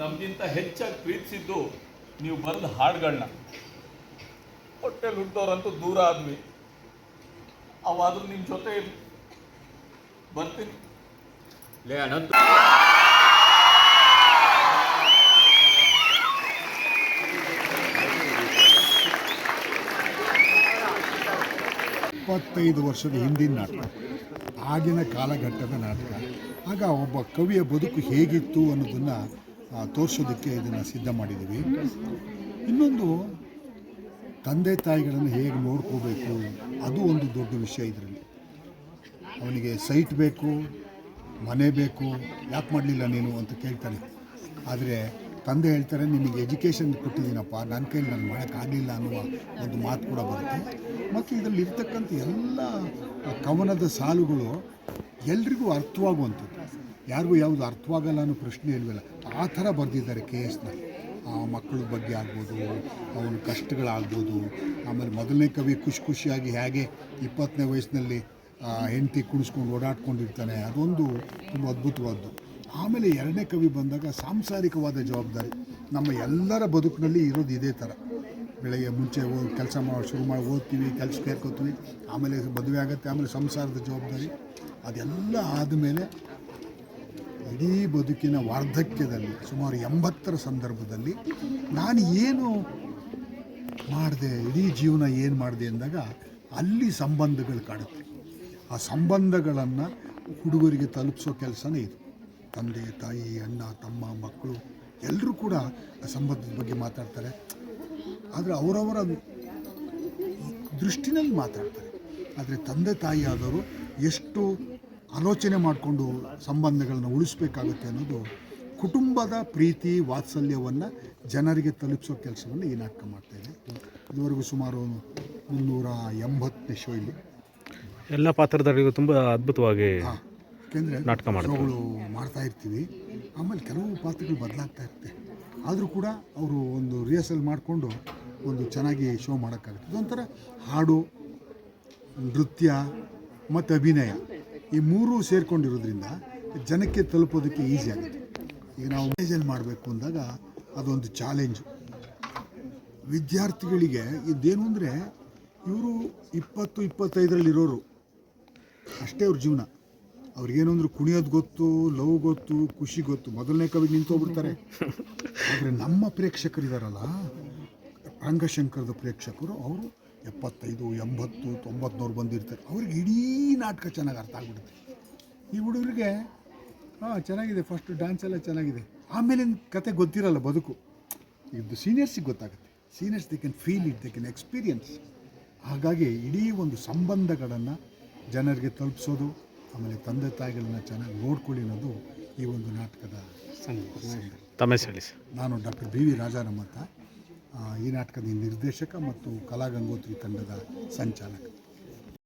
ನಮಗಿಂತ ಹೆಚ್ಚಾಗಿ ಪ್ರೀತಿಸಿದ್ದು ನೀವು ಬರೆದ ಹಾಡುಗಳನ್ನ ಹೊಟ್ಟೆಲಿ ಹುಟ್ಟೋರಂತೂ ದೂರ ಆದ್ವಿ. ಅವಾದ್ರೂ ನಿಮ್ಮ ಜೊತೆ ಬರ್ತೀನಿ. ಲೇ ಅನಂತ. ಇಪ್ಪತ್ತೈದು ವರ್ಷದ ಹಿಂದಿನ ನಾಟಕ. ಆಗಿನ ಕಾಲಘಟ್ಟದ ನಾಟಕ. ಆಗ ಒಬ್ಬ ಕವಿಯ ಬದುಕು ಹೇಗಿತ್ತು ಅನ್ನೋದನ್ನು ತೋರಿಸೋದಕ್ಕೆ ಇದನ್ನು ಸಿದ್ಧ ಮಾಡಿದ್ದೀವಿ. ಇನ್ನೊಂದು ತಂದೆ ತಾಯಿಗಳನ್ನು ಹೇಗೆ ನೋಡ್ಕೋಬೇಕು, ಅದು ಒಂದು ದೊಡ್ಡ ವಿಷಯ ಇದರಲ್ಲಿ. ಅವನಿಗೆ ಸೈಟ್ ಬೇಕು, ಮನೆ ಬೇಕು, ಯಾಕೆ ಮಾಡಲಿಲ್ಲ ನೀನು ಅಂತ ಕೇಳ್ತಾನೆ. ಆದರೆ ತಂದೆ ಹೇಳ್ತಾರೆ ನಿಮಗೆ ಎಜುಕೇಷನ್ ಕೊಟ್ಟಿದ್ದೀನಪ್ಪ ನನ್ನ ಕೈಲಿ ನಾನು ಮಾಡೋಕ್ಕಾಗಲಿಲ್ಲ ಅನ್ನುವ ಒಂದು ಮಾತು ಕೂಡ ಬರುತ್ತೆ. ಮತ್ತು ಇದರಲ್ಲಿ ಇರ್ತಕ್ಕಂಥ ಎಲ್ಲ ಕವನದ ಸಾಲುಗಳು ಎಲ್ರಿಗೂ ಅರ್ಥವಾಗುವಂಥದ್ದು. ಯಾರಿಗೂ ಯಾವುದು ಅರ್ಥವಾಗಲ್ಲ ಅನ್ನೋ ಪ್ರಶ್ನೆ ಇಲ್ವಲ್ಲ. ಆ ಥರ ಬರೆದಿದ್ದಾರೆ ಕೆ ಎಸ್ನ. ಮಕ್ಕಳ ಬಗ್ಗೆ ಆಗ್ಬೋದು, ಅವನ ಕಷ್ಟಗಳಾಗ್ಬೋದು, ಆಮೇಲೆ ಮೊದಲನೇ ಕವಿ ಖುಷಿ ಖುಷಿಯಾಗಿ ಹೇಗೆ ಇಪ್ಪತ್ತನೇ ವಯಸ್ಸಿನಲ್ಲಿ ಹೆಂಡತಿ ಕುಣಿಸ್ಕೊಂಡು ಓಡಾಡ್ಕೊಂಡಿರ್ತಾನೆ, ಅದೊಂದು ತುಂಬ ಅದ್ಭುತವಾದ್ದು. ಆಮೇಲೆ ಎರಡನೇ ಕವಿ ಬಂದಾಗ ಸಾಂಸಾರಿಕವಾದ ಜವಾಬ್ದಾರಿ. ನಮ್ಮ ಎಲ್ಲರ ಬದುಕಿನಲ್ಲಿ ಇರೋದು ಇದೇ ಥರ. ಬೆಳಗ್ಗೆ ಮುಂಚೆ ಹೋಗಿ ಕೆಲಸ ಮಾಡೋ, ಶುರು ಮಾಡಿ ಓದ್ತೀವಿ ಕೆಲಸ ಕೇರ್ಕೋತೀವಿ ಆಮೇಲೆ ಮದುವೆ ಆಗುತ್ತೆ, ಆಮೇಲೆ ಸಂಸಾರದ ಜವಾಬ್ದಾರಿ. ಅದೆಲ್ಲ ಆದಮೇಲೆ ಇಡೀ ಬದುಕಿನ ವಾರ್ಧಕ್ಯದಲ್ಲಿ, ಸುಮಾರು ಎಂಬತ್ತರ ಸಂದರ್ಭದಲ್ಲಿ ನಾನು ಏನು ಮಾಡಿದೆ, ಇಡೀ ಜೀವನ ಏನು ಮಾಡಿದೆ ಅಂದಾಗ ಅಲ್ಲಿ ಸಂಬಂಧಗಳು ಕಾಣುತ್ತೆ ಆ ಸಂಬಂಧಗಳನ್ನು ಹುಡುಗರಿಗೆ ತಲುಪಿಸೋ ಕೆಲಸನೇ ಇದು. ತಂದೆ, ತಾಯಿ, ಅಣ್ಣ, ತಮ್ಮ, ಮಕ್ಕಳು ಎಲ್ಲರೂ ಕೂಡ ಆ ಸಂಬಂಧದ ಬಗ್ಗೆ ಮಾತಾಡ್ತಾರೆ. ಆದರೆ ಅವರವರ ದೃಷ್ಟಿನಲ್ಲಿ ಮಾತಾಡ್ತಾರೆ. ಆದರೆ ತಂದೆ, ತಾಯಿ ಆದವರು ಎಷ್ಟು ಆಲೋಚನೆ ಮಾಡಿಕೊಂಡು ಸಂಬಂಧಗಳನ್ನ ಉಳಿಸ್ಬೇಕಾಗುತ್ತೆ ಅನ್ನೋದು ಕುಟುಂಬದ ಪ್ರೀತಿ ವಾತ್ಸಲ್ಯವನ್ನು ಜನರಿಗೆ ತಲುಪಿಸೋ ಕೆಲಸವನ್ನು ಈ ನಾಟಕ ಮಾಡ್ತಾ ಇದೆ. ಇದುವರೆಗೂ ಸುಮಾರು ಮುನ್ನೂರ ಎಂಬತ್ತನೇ ಶೋ ಇಲ್ಲಿ. ಎಲ್ಲ ಪಾತ್ರಧಾರಿಗೂ ತುಂಬ ಅದ್ಭುತವಾಗಿ ಯಾಕೆಂದರೆ ನಾಟಕ. ಶೋಗಳು ಮಾಡ್ತಾ ಇರ್ತೀವಿ. ಆಮೇಲೆ ಕೆಲವು ಪಾತ್ರಗಳು ಬದಲಾಗ್ತಾ ಇರುತ್ತೆ. ಆದರೂ ಕೂಡ ಅವರು ಒಂದು ರಿಹರ್ಸಲ್ ಮಾಡಿಕೊಂಡು ಒಂದು ಚೆನ್ನಾಗಿ ಶೋ ಮಾಡೋಕ್ಕಾಗುತ್ತೆ. ಇದೊಂಥರ ಹಾಡು ನೃತ್ಯ ಮತ್ತು ಅಭಿನಯ. ಈ ಮೂರೂ ಸೇರಿಕೊಂಡಿರೋದ್ರಿಂದ ಜನಕ್ಕೆ ತಲುಪೋದಕ್ಕೆ ಈಸಿ ಆಗುತ್ತೆ. ಈಗ ನಾವು ಮೇಜಲ್ಲಿ ಮಾಡಬೇಕು ಅಂದಾಗ ಅದೊಂದು ಚಾಲೆಂಜು ವಿದ್ಯಾರ್ಥಿಗಳಿಗೆ ಇದೇನು ಅಂದರೆ ಇವರು ಇಪ್ಪತ್ತು ಇಪ್ಪತ್ತೈದರಲ್ಲಿರೋರು ಅಷ್ಟೇ ಅವ್ರ ಜೀವನ. ಅವ್ರಿಗೇನು ಅಂದ್ರೆ ಕುಣಿಯೋದು ಗೊತ್ತು, ಲವ್ ಗೊತ್ತು, ಖುಷಿ ಗೊತ್ತು. ಮೊದಲನೇ ಕವಿ ನಿಂತೋಗ್ಬಿಡ್ತಾರೆ ಆದರೆ ನಮ್ಮ ಪ್ರೇಕ್ಷಕರಿದಾರಲ್ಲ, ರಂಗಶಂಕರದ ಪ್ರೇಕ್ಷಕರು, ಅವರು ಎಪ್ಪತ್ತೈದು ಎಂಬತ್ತು ತೊಂಬತ್ನೂರು ಬಂದಿರ್ತಾರೆ. ಅವ್ರಿಗೆ ಇಡೀ ನಾಟಕ ಚೆನ್ನಾಗಿ ಅರ್ಥ ಆಗ್ಬಿಡುತ್ತೆ. ಈ ಹುಡುಗರಿಗೆ ಹಾಂ ಚೆನ್ನಾಗಿದೆ ಫಸ್ಟ್ ಡ್ಯಾನ್ಸ್ ಎಲ್ಲ ಚೆನ್ನಾಗಿದೆ. ಆಮೇಲೆ ಕತೆ ಗೊತ್ತಿರಲ್ಲ ಬದುಕು. ಇದು ಸೀನಿಯರ್ಸಿಗೆ ಗೊತ್ತಾಗುತ್ತೆ. Seniors they can feel it they can experience ಹಾಗಾಗಿ ಇಡೀ ಒಂದು ಸಂಬಂಧಗಳನ್ನು ಜನರಿಗೆ ತಲುಪಿಸೋದು ಆಮೇಲೆ ತಂದೆ ತಾಯಿಗಳನ್ನ ಚೆನ್ನಾಗಿ ನೋಡ್ಕೊಳ್ಳಿ ಅನ್ನೋದು ಈ ಒಂದು ನಾಟಕದ ಸಂದೇಶ. ತಮ್ಮ ಹೇಳಿ ಸರ್. ನಾನು ಡಾಕ್ಟರ್ ಬಿ ವಿ ರಾಜಾರಾಮ್ ಅಂತ ಈ ನಾಟಕದ ನಿರ್ದೇಶಕ ಮತ್ತು ಕಲಾ ಗಂಗೋತ್ರಿ ತಂಡದ ಸಂಚಾಲಕ.